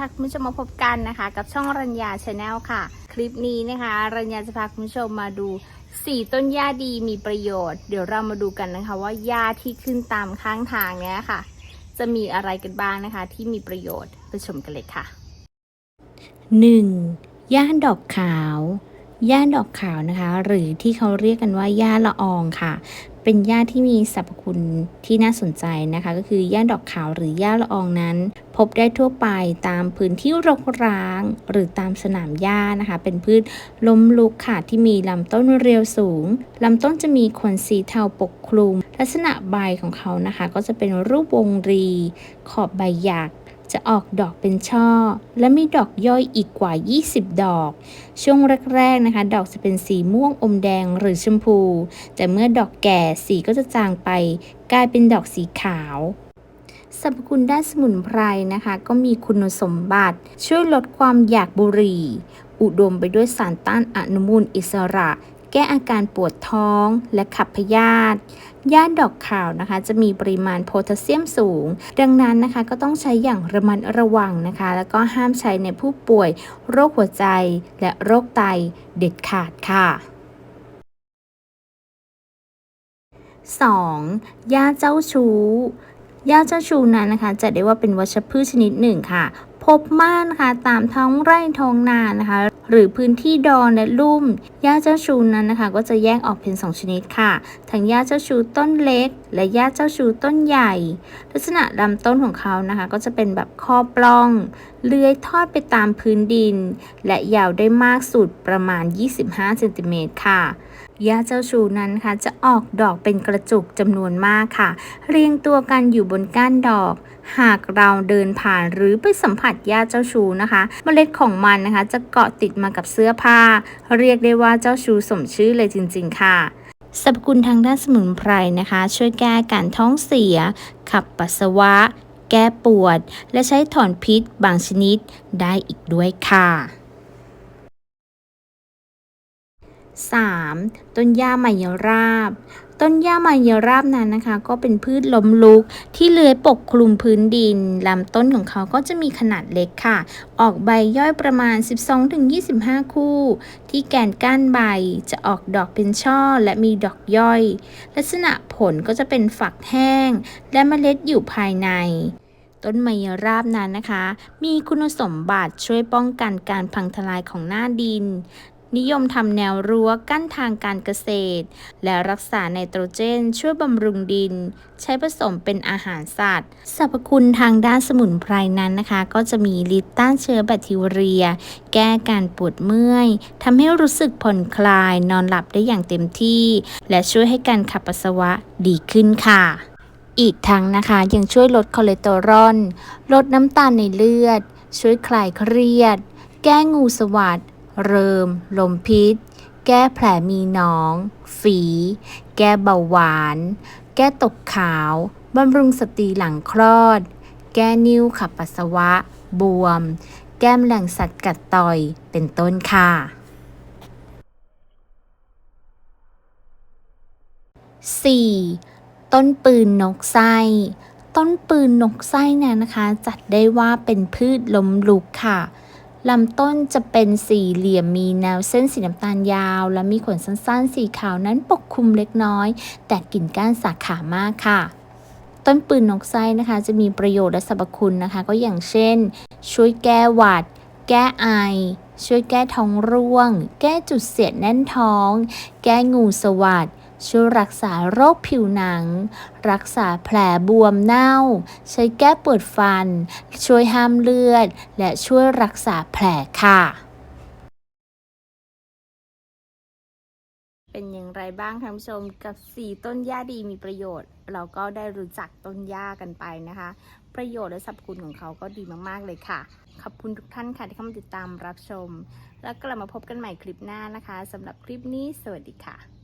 ค่ะคุณผู้ชมมาพบกันนะคะ กับช่องรัญญาชาแนลค่ะ คลิปนี้นะคะ รัญญาจะพาคุณผู้ชมมาดู4ต้นหญ้าดีมีประโยชน์ เดี๋ยวเรามาดูกันนะคะว่าหญ้าที่ขึ้นตามข้างทางเนี้ยค่ะ จะมีอะไรกันบ้างนะคะ ที่มีประโยชน์ไปชมกันเลยค่ะ 1. ย่าดอกขาวย่าดอกขาวนะคะ หรือที่เขาเรียกกันว่าย่าละอองค่ะ เป็นหญ้าที่มีสรรพคุณที่น่าสนใจนะคะ ก็คือหญ้าดอกขาวหรือหญ้าละอองนั้น พบได้ทั่วไปตามพื้นที่รกร้าง หรือตามสนามหญ้านะคะ เป็นพืชล้มลุกค่ะที่มีลำต้นเรียวสูงลำต้นจะมีขนสีเทาปกคลุม ลักษณะใบของเขานะคะ ก็จะเป็นรูปวงรี ขอบใบหยัก จะออกดอกเป็นช่อ และมีดอกย่อยอีกกว่า 20 ดอก ช่วงแรกๆนะคะ ดอกจะเป็นสีม่วงอมแดงหรือชมพู แต่เมื่อดอกแก่สีก็จะจางไป กลายเป็นดอกสีขาวสรรพคุณด้านสมุนไพรนะคะ ก็มีคุณสมบัติ ช่วยลดความอยากบุหรี่ อุดมไปด้วยสารต้านอนุมูลอิสระ แก้อาการปวดท้องและขับพยาธิย่าดอกข่าวนะคะ จะมีปริมาณโพแทสเซียมสูง ดังนั้นนะคะก็ต้องใช้อย่างระมัดระวังนะคะ แล้วก็ห้ามใช้ในผู้ป่วยโรคหัวใจและโรคไตเด็ดขาดค่ะ 2. ย่าเจ้าชู้ย่าเจ้าชู้นั้นนะคะ จะได้ว่าเป็นวัชพืชชนิดหนึ่งค่ะ พบม่านะคะตามท้องไร่ท้องนานะคะ หรือพื้นที่ดอนและลุ่มหญ้าเจ้าชูนั้นนะคะ ก็จะแยกออกเป็น 2 ชนิดค่ะ ทั้งหญ้าเจ้าชูต้นเล็ก และหญ้าเจ้าชูต้นใหญ่ ลักษณะลำต้นของเขานะคะ ก็จะเป็นแบบข้อปล้อง เลื้อยทอดไปตามพื้นดิน และยาวได้มากสุดประมาณ 25เซนติเมตรค่ะ หญ้าเจ้าชูนั้นค่ะจะออกดอกเป็นกระจุกจำนวนมากค่ะ เรียงตัวกันอยู่บนก้านดอก หากเราเดินผ่านหรือไปสัมผัสหญ้าเจ้าชูนะคะเมล็ดของมันนะคะ จะเกาะติดมากับเสื้อผ้า เรียกได้ว่าเจ้าชูสมชื่อเลยจริง ๆ ค่ะสรรพคุณทางด้านสมุนไพรนะคะ ช่วยแก้การท้องเสีย ขับปัสสาวะ แก้ปวด และใช้ถอนพิษบางชนิดได้อีกด้วยค่ะ 3. ต้นหญ้าไมยราบ ต้นหญ้าไมยราบนั้นนะคะ ก็เป็นพืชล้มลุกที่เลื้อยปกคลุมพื้นดินลำต้นของเขาก็จะมีขนาดเล็กค่ะ ออกใบย่อยประมาณ 12-25 คู่ ที่แกนก้านใบจะออกดอกเป็นช่อและมีดอกย่อย ลักษณะผลก็จะเป็นฝักแห้ง และเมล็ดอยู่ภายในต้นไมยราบนั้นนะคะ มีคุณสมบัติช่วยป้องกันการพังทลายของหน้าดิน นิยมทำแนวรั้วกั้นทางการเกษตร และรักษาไนโตรเจน ช่วยบำรุงดิน ใช้ผสมเป็นอาหารสัตว์สรรพคุณทางด้านสมุนไพรนั้นนะคะ ก็จะมีฤทธิ์ต้านเชื้อแบคทีเรีย แก้การปวดเมื่อยทำให้รู้สึกผ่อนคลาย นอนหลับได้อย่างเต็มที่ และช่วยให้การขับปัสสาวะดีขึ้นค่ะอีกทั้งนะคะยังช่วยลดคอเลสเตอรอล ลดน้ำตาลในเลือด ช่วยคลายเครียด แก้งูสวัสด เริม ลมพิษ แก้แผลมีหนอง ฝี แก้เบาหวาน แก้ตกขาว บำรุงสตรีหลังคลอด แก้นิ่วขับปัสสาวะ บวม แก้มแหล่งสัตว์กัดต่อย เป็นต้นค่ะ 4. ต้นปืนนกไส้ต้นปืนนกไส้เนี่ยนะคะ จัดได้ว่าเป็นพืชล้มลุกค่ะ ลำต้นจะเป็นสี่เหลี่ยมมีแนวเส้นสีน้ำตาลยาว และมีขนสั้นๆ สีขาวนั้นปกคลุมเล็กน้อย แต่กิ่งก้านสาขามากค่ะ ต้นปืนนกไส้นะคะ จะมีประโยชน์และสรรพคุณนะคะ ก็อย่างเช่น ช่วยแก้หวัด แก้ไอ ช่วยแก้ท้องร่วง แก้จุดเสียดแน่นท้อง แก้งูสวัสด ช่วยรักษาโรคผิวหนัง รักษาแผลบวมเน่า ใช้แก้ปวดฟัน ช่วยห้ามเลือด และช่วยรักษาแผลค่ะ เป็นอย่างไรบ้างท่านผู้ชมกับ 4 ต้นหญ้าดีมีประโยชน์ เราก็ได้รู้จักต้นหญ้ากันไปนะคะ ประโยชน์และสรรพคุณของเขาก็ดีมากๆเลยค่ะขอบคุณทุกท่านค่ะที่เข้ามาติดตามรับชม แล้วกลับมาพบกันใหม่คลิปหน้านะคะสำหรับคลิปนี้สวัสดีค่ะ